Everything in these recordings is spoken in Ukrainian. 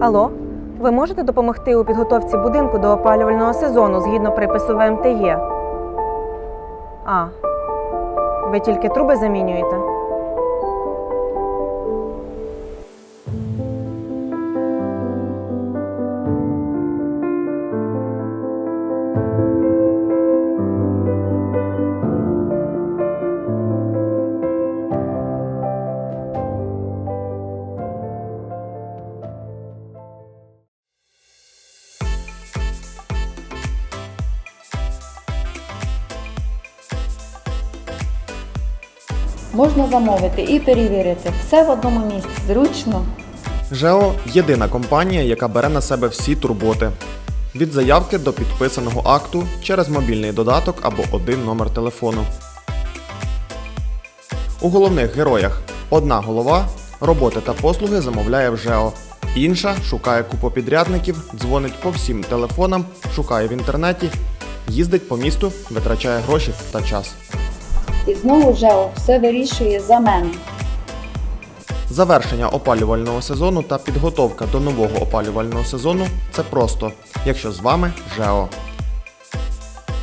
Алло, ви можете допомогти у підготовці будинку до опалювального сезону згідно припису ВМТЄ? А, ви тільки труби замінюєте? Можна замовити і перевірити все в одному місці. Зручно. ЖЕО єдина компанія, яка бере на себе всі турботи. Від заявки до підписаного акту через мобільний додаток або один номер телефону. У головних героях одна голова роботи та послуги замовляє в ЖЕО. Інша шукає купу підрядників, дзвонить по всім телефонам, шукає в інтернеті, їздить по місту, витрачає гроші та час. І знову ЖЕО все вирішує за мене. Завершення опалювального сезону та підготовка до нового опалювального сезону це просто, якщо з вами ЖЕО.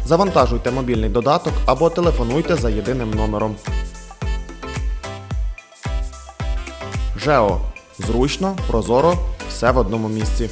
Завантажуйте мобільний додаток або телефонуйте за єдиним номером. ЖЕО. Зручно, прозоро, все в одному місці.